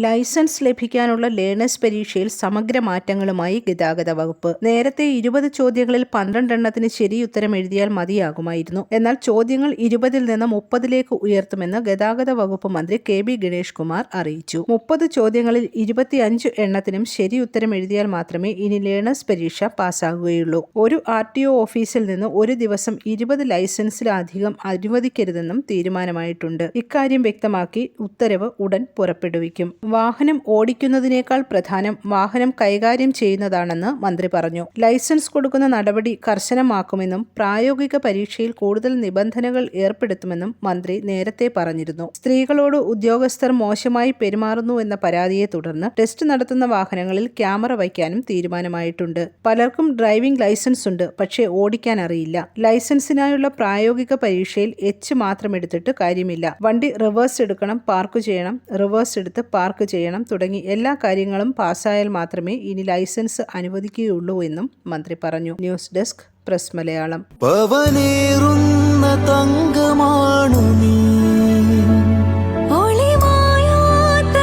Licence ലഭിക്കാനുള്ള learners പരീക്ഷയിൽ സമഗ്ര മാറ്റങ്ങളുമായി ഗതാഗത വകുപ്പ്. നേരത്തെ ഇരുപത് ചോദ്യങ്ങളിൽ പന്ത്രണ്ടെണ്ണത്തിന് ശരിയുത്തരം എഴുതിയാൽ മതിയാകുമായിരുന്നു. എന്നാൽ ചോദ്യങ്ങൾ ഇരുപതിൽ നിന്ന് മുപ്പതിലേക്ക് ഉയർത്തുമെന്ന് ഗതാഗത വകുപ്പ് മന്ത്രി കെ ബി ഗണേഷ് കുമാർ അറിയിച്ചു. മുപ്പത് ചോദ്യങ്ങളിൽ ഇരുപത്തിയഞ്ച് എണ്ണത്തിനും ഉത്തരം എഴുതിയാൽ മാത്രമേ ഇനി ലേണേഴ്സ് പരീക്ഷ പാസ്സാകുകയുള്ളൂ. ഒരു ആർ ടി ഒ ഓഫീസിൽ നിന്ന് ഒരു ദിവസം ഇരുപത് ലൈസൻസിലധികം അനുവദിക്കരുതെന്നും തീരുമാനമായിട്ടുണ്ട്. ഇക്കാര്യം വ്യക്തമാക്കി ഉത്തരവ് ഉടൻ പുറപ്പെടുവിക്കും. വാഹനം ഓടിക്കുന്നതിനേക്കാൾ പ്രധാനം വാഹനം കൈകാര്യം ചെയ്യുന്നതാണെന്ന് മന്ത്രി പറഞ്ഞു. ലൈസൻസ് കൊടുക്കുന്ന നടപടി കർശനമാക്കുമെന്നും പ്രായോഗിക പരീക്ഷയിൽ കൂടുതൽ നിബന്ധനകൾ ഏർപ്പെടുത്തുമെന്നും മന്ത്രി നേരത്തെ പറഞ്ഞിരുന്നു. സ്ത്രീകളോട് ഉദ്യോഗസ്ഥർ മോശമായി പെരുമാറുന്നു എന്ന പരാതിയെ തുടർന്ന് ടെസ്റ്റ് നടത്തുന്ന വാഹനങ്ങളിൽ ക്യാമറ വയ്ക്കാനും തീരുമാനമായിട്ടുണ്ട്. പലർക്കും ഡ്രൈവിംഗ് ലൈസൻസ് ഉണ്ട് പക്ഷേ ഓടിക്കാൻ അറിയില്ല. ലൈസൻസിനായുള്ള പ്രായോഗിക പരീക്ഷയിൽ എച്ച് മാത്രം എടുത്തിട്ട് കാര്യമില്ല. വണ്ടി റിവേഴ്സ് എടുക്കണം പാർക്ക് ചെയ്യണം റിവേഴ്സ് എടുത്ത് പാർക്ക് ചെയ്യണം. തുടങ്ങി എല്ലാ കാര്യങ്ങളും പാസ്സായാൽ മാത്രമേ ഇനി ലൈസൻസ് അനുവദിക്കുകയുള്ളൂ എന്നും മന്ത്രി പറഞ്ഞു. News desk press Malayalam. രാജകുമാരി തങ്കമാണു നീ. ഒളിമായാത്ത